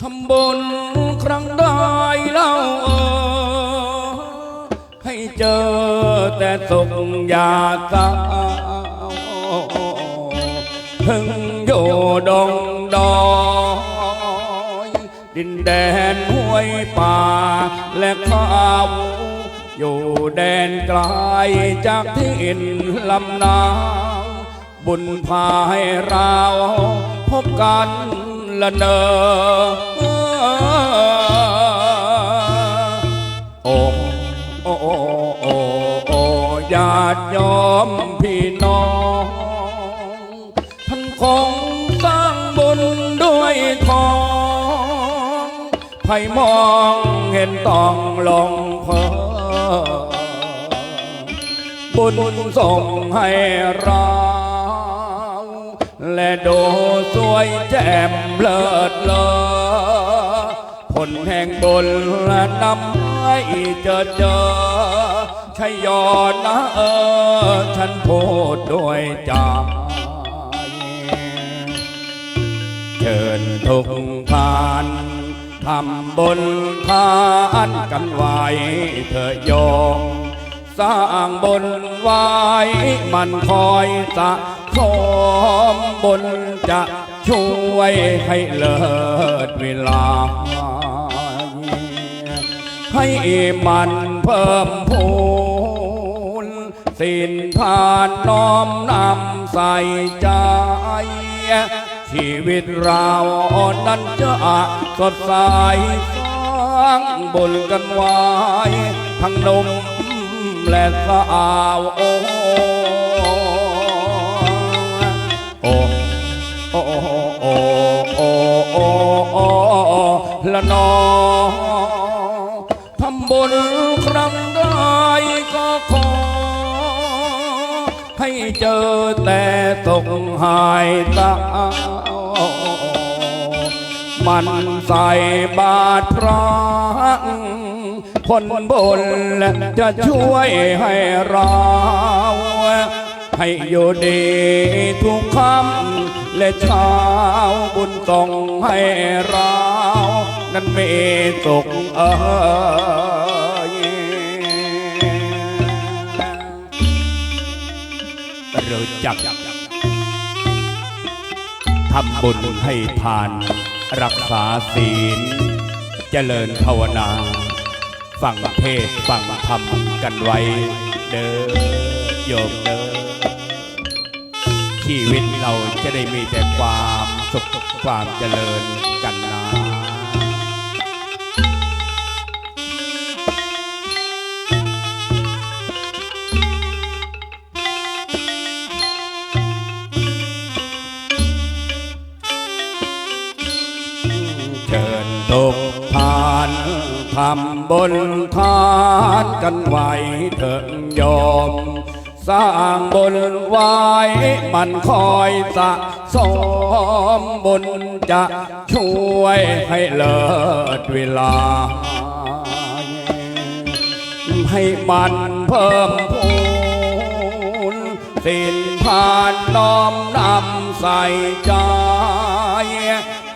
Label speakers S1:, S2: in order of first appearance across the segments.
S1: ทำบุญครั้งใดเล่าเอ่ยให้เจอแต่สุขอยาเศร้าถึงอยู่ดงดอยดินแดนห้วยป่าและเขาวอยู่แดนไกลจากถิ่อินลำนาบุญพาให้เรา พบกันละเนอโอ้โอ้โอ้โอ้ญาติโยมพี่น้องท่านคงสร้างบุญด้วยทองใครมองเห็นต้องลงเพอบุญส่งให้เรา และดูสวยแจ่มเลิศเลอผลแห่งบุญและนำให้เจอเจอช่ยอดนะเออ ฉันพูดด้วยใจเชิญทุกท่านทำบุญทานกันไว้เถอะโยมสร้างบุญไว้มันคอยสะ สมบุญจะช่วยให้เลิศเวลา ให้มันเพิ่มพูนสินทานน้อมนำใส่ใจ ชีวิตเรานั้นจะสดใสสร้างบุญกันไว้ทั้งนมและสาวโอ้ ละนอทำบุญครั้งใดก็ขอ ให้เจอแต่ตกหายตา มันใส่บาตรพระคนบนจะช่วยให้เราให้อยู่ดีทุกคำและเช้าบุญส่งให้เรา นั้นมีสุขเอ่ยรู้จักทำบุญให้ทาน รักษาศีล เจริญภาวนาฟังเทศฟังธรรมกันไว้ เด้อโยมเด้อชีวิตเราจะได้มีแต่ความสุขความเจริญกัน ทำบุญทานกันไว้เถิดโยมสร้างบุญไว้มันคอยสะสมบุญจะช่วยให้เลิศเวลา ให้มันเพิ่มพูนสินทานน้อมนำใส่ใจ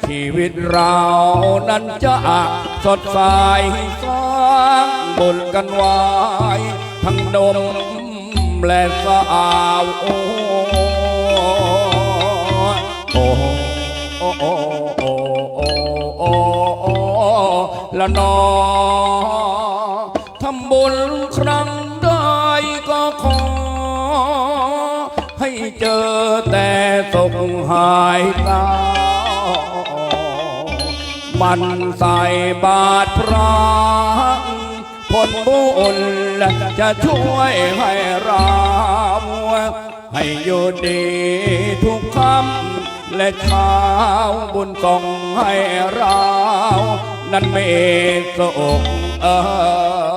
S1: ชีวิตเรานั้นจะ สดใสสร้างบุญกันไว้ ทั้งดมและสาวโอ้โอโอโอโอโอ้ละนอทำบุญครั้งใดก็ขอ ให้เจอแต่สุขหายตา มันใส่บาตรพระผลบุญจะช่วยให้เราให้อยู่ดีทุกคำและเช้าบุญส่งให้เรา นั้นมีสุขเออ